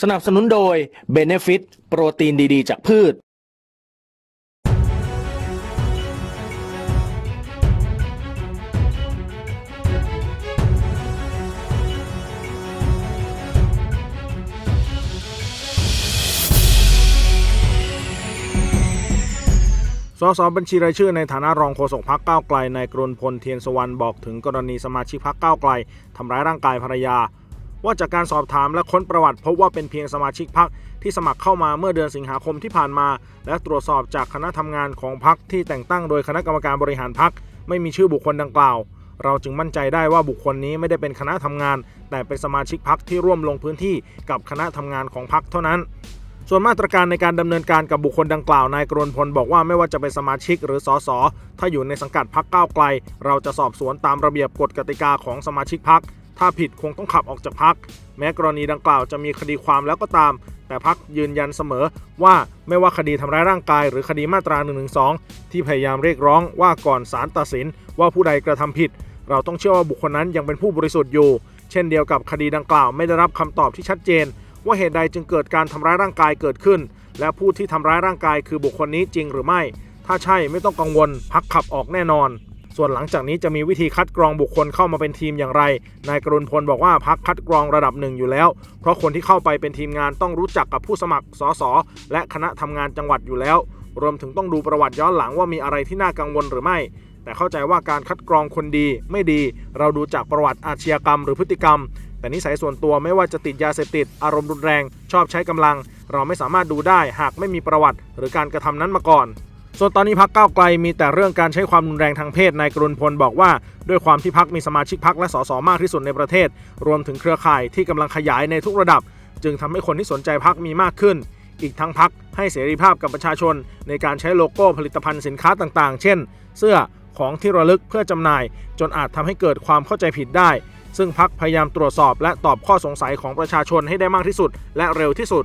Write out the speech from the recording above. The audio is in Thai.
สนับสนุนโดย Benefit โปรตีนดีๆ จากพืช สสบัญชีรายชื่อในฐานะรองโฆษกพักก้าวไกลในกรณพลเทียนสวรรณบอกถึงกรณีสมาชิกพักก้าวไกลทำร้ายร่างกายภรรยา ว่าจากการสอบถามและค้นประวัติพบว่าเป็นเพียงสมาชิกพักที่สมัครเข้ามาเมื่อเดือนสิงหาคมที่ผ่านมา และตรวจสอบจากคณะทำงานของพักที่แต่งตั้งโดยคณะกรรมการบริหารพักไม่มีชื่อบุคคลดังกล่าว เราจึงมั่นใจได้ว่าบุคคลนี้ไม่ได้เป็นคณะทำงาน แต่เป็นสมาชิกพักที่ร่วมลงพื้นที่กับคณะทำงานของพักเท่านั้นส่วนมาตรการในการดำเนินการกับบุคคลดังกล่าวนายกรณพลบอกว่าไม่ว่าจะเป็นสมาชิกหรือสสถ้าอยู่ในสังกัดพักก้าวไกล เราจะสอบสวนตามระเบียบกฎกติกาของสมาชิกพัก ถ้าผิดคงต้องขับออกจากพัก แม้กรณีดังกล่าวจะมีคดีความแล้วก็ตาม แต่พักยืนยันเสมอว่าไม่ว่าคดีทำร้ายร่างกาย หรือคดีมาตรา1นึที่พยายามเรียกร้องว่าก่อนศาลตัดสิน ว่าผู้ใดกระทำผิด เราต้องเชื่อว่าบุคคลนั้นยังเป็นผู้บริสุทธิ์อยู่ เช่นเดียวกับคดีดังกล่าวไม่ได้รับคำตอบที่ชัดเจน ว่าเหตุใดจึงเกิดการทำร้ายร่างกายเกิดขึ้น และผู้ที่ทำร้ายร่างกายคือบุคคลนี้จริงหรือไม่ ถ้าใช่ไม่ต้องกังวลพักขับออกแน่นอน ส่วนหลังจากนี้จะมีวิธีคัดกรองบุคคลเข้ามาเป็นทีมอย่างไร นายกรุณพลบอกว่าพักคัดกรองระดับหนึ่งอยู่แล้ว เพราะคนที่เข้าไปเป็นทีมงานต้องรู้จักกับผู้สมัครสสและคณะทำงานจังหวัดอยู่แล้ว รวมถึงต้องดูประวัติย้อนหลังว่ามีอะไรที่น่ากังวลหรือไม่ แต่เข้าใจว่าการคัดกรองคนดีไม่ดี เราดูจากประวัติอาชญากรรม หรือพฤติกรรม แต่นิสัยส่วนตัวไม่ว่าจะติดยาเสพติด อารมณ์รุนแรง ชอบใช้กำลัง เราไม่สามารถดูได้หากไม่มีประวัติ หรือการกระทำนั้นมาก่อน ส่วนตอนนี้พักก้าวไกลมีแต่เรื่องการใช้ความรุนแรงทางเพศนายกรุณพลบอกว่า ด้วยความที่พักมีสมาชิกพักและสสมากที่สุดในประเทศ รวมถึงเครือข่ายที่กำลังขยายในทุกระดับ จึงทำให้คนที่สนใจพักมีมากขึ้น อีกทั้งพักให้เสรีภาพกับประชาชน ในการใช้โลโก้ผลิตภัณฑ์สินค้าต่างๆ เช่น เสื้อของที่ระลึกเพื่อจำหน่าย จนอาจทำให้เกิดความเข้าใจผิดได้ ซึ่งพักพยายามตรวจสอบ และตอบข้อสงสัยของประชาชนให้ได้มากที่สุด และเร็วที่สุด